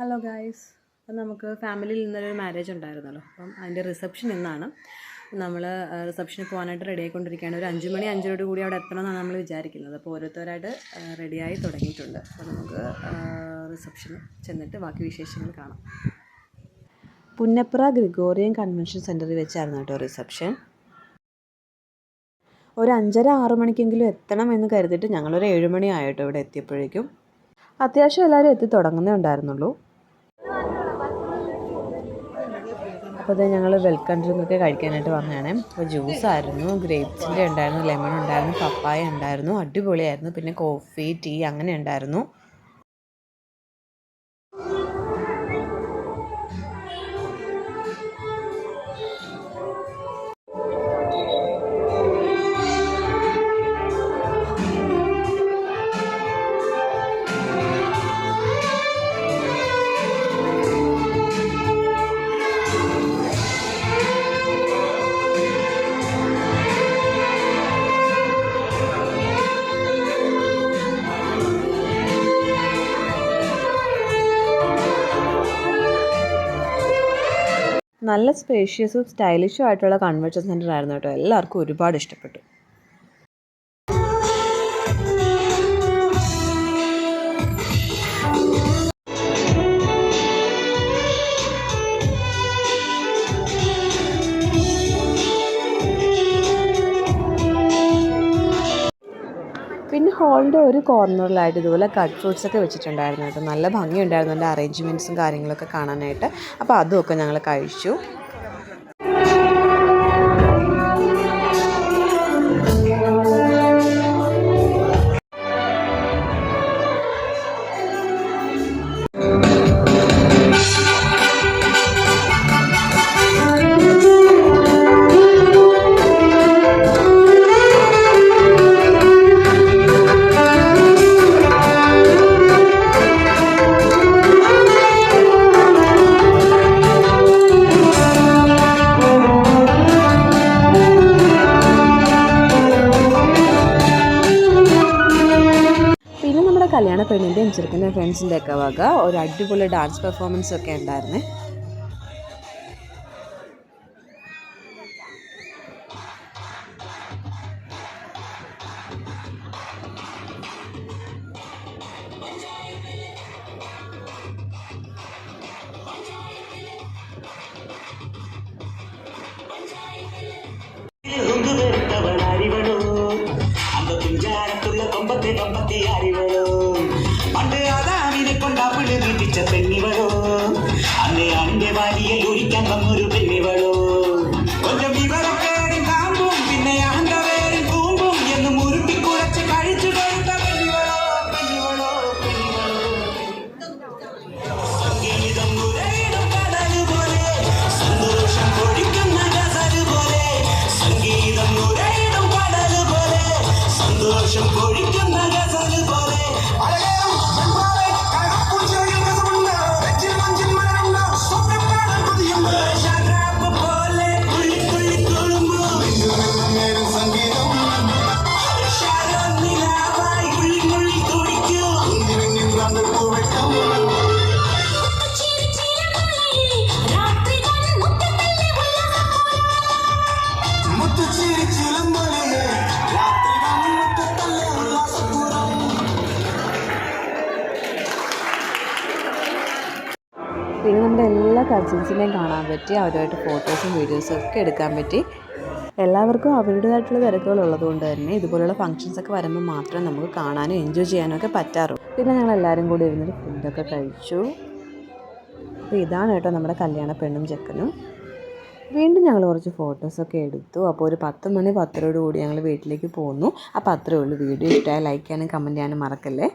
Hello guys അപ്പം നമുക്ക് ഫാമിലിയിൽ നിന്നൊരു മാരേജ് ഉണ്ടായിരുന്നല്ലോ. അപ്പം അതിന്റെ റിസപ്ഷൻ ഇന്നാണ്. നമ്മൾ റിസപ്ഷന് പോകാനായിട്ട് റെഡി ആയിക്കൊണ്ടിരിക്കുകയാണ്. ഒരു അഞ്ച് മണി അഞ്ചരോട് കൂടി അവിടെ എത്തണം എന്നാണ് നമ്മൾ വിചാരിക്കുന്നത്. അപ്പോൾ ഓരോരുത്തരായിട്ട് റെഡിയായി തുടങ്ങിയിട്ടുണ്ട്. അപ്പോൾ നമുക്ക് റിസപ്ഷന് ചെന്നിട്ട് ബാക്കി വിശേഷങ്ങൾ കാണാം. പുന്നപ്ര ഗ്രിഗോറിയൻ കൺവെൻഷൻ സെന്ററിൽ വെച്ചായിരുന്നു കേട്ടോ റിസപ്ഷൻ ഒരു അഞ്ചര ആറ് മണിക്കെങ്കിലും എത്തണം എന്ന് കരുതിയിട്ട് ഞങ്ങളൊരു ഏഴുമണി ആയിട്ടോ ഇവിടെ എത്തിയപ്പോഴേക്കും. അത്യാവശ്യം എല്ലാവരും എത്തി തുടങ്ങുന്നേ ഉണ്ടായിരുന്നുള്ളൂ. അപ്പോൾ ഞങ്ങൾ വെൽക്കം ഡ്രിങ്ക് ഒക്കെ കഴിക്കാനായിട്ട് വന്നതാണ്. അപ്പോൾ ജ്യൂസ് ആയിരുന്നു ഗ്രേപ്സിന്റെ ഉണ്ടായിരുന്നു ലെമൺ ഉണ്ടായിരുന്നു പപ്പായ ഉണ്ടായിരുന്നു അടിപൊളിയായിരുന്നു. പിന്നെ കോഫി ടീ അങ്ങനെ ഉണ്ടായിരുന്നു. നല്ല സ്പേഷ്യസും സ്റ്റൈലിഷും ആയിട്ടുള്ള കൺവെൻഷൻ സെന്റർ ആയിരുന്നു കേട്ടോ. എല്ലാവർക്കും ഒരുപാട് ഇഷ്ടപ്പെട്ടു. പിന്നെ ഹാളിന്റെ ഒരു കോർണറിലായിട്ട് ഇതുപോലെ കട്ട് ഫ്രൂട്ട്സ് ഒക്കെ വെച്ചിട്ടുണ്ടായിരുന്നു കേട്ടോ. നല്ല ഭംഗിയുണ്ടായിരുന്നു അതിന്റെ അറേഞ്ച്മെന്റ്സും കാര്യങ്ങളൊക്കെ കാണാനായിട്ട്. അപ്പോൾ അതുമൊക്കെ ഞങ്ങൾ കഴിച്ചു. പിന്നെ നമ്മുടെ കല്യാണ പെണ്ണിൻ്റെയും ചെറുക്കൻ്റെ ഫ്രണ്ട്സിൻ്റെ ഒക്കെ വക ഒരു അടിപൊളി ഡാൻസ് പെർഫോമൻസ് ഒക്കെ ഉണ്ടായിരുന്നേ உங்கு வெறுத்தவள் அறிவளோ அந்த துஞ்சாரத்துள்ள கொம்பத்தை கொம்பத்தை அறிவளோ can make നമ്മുടെ എല്ലാ കസിൻസിനെയും കാണാൻ പറ്റി അവരുമായിട്ട് ഫോട്ടോസും വീഡിയോസും ഒക്കെ എടുക്കാൻ പറ്റി. എല്ലാവർക്കും അവരുടേതായിട്ടുള്ള തിരക്കുകൾ ഉള്ളതുകൊണ്ട് തന്നെ ഇതുപോലുള്ള ഫങ്ഷൻസ് ഒക്കെ വരുമ്പോൾ മാത്രമേ നമുക്ക് കാണാനും എൻജോയ് ചെയ്യാനും ഒക്കെ പറ്റാറുള്ളൂ. പിന്നെ ഞങ്ങൾ എല്ലാവരും കൂടി ഇരുന്നിട്ട് ഫുഡൊക്കെ കഴിച്ചു. അപ്പോൾ ഇതാണ് കേട്ടോ നമ്മുടെ കല്യാണ പെണ്ണും ചെക്കനും. വീണ്ടും ഞങ്ങൾ കുറച്ച് ഫോട്ടോസൊക്കെ എടുത്തു. അപ്പോൾ ഒരു പത്ത് മണി പത്തരയോടുകൂടി ഞങ്ങൾ വീട്ടിലേക്ക് പോന്നു. അപ്പോൾ അത്രയേ ഉള്ളൂ. വീഡിയോ ഇഷ്ടമായി ലൈക്ക് ചെയ്യാനും കമന്റ് ചെയ്യാനും മറക്കല്ലേ?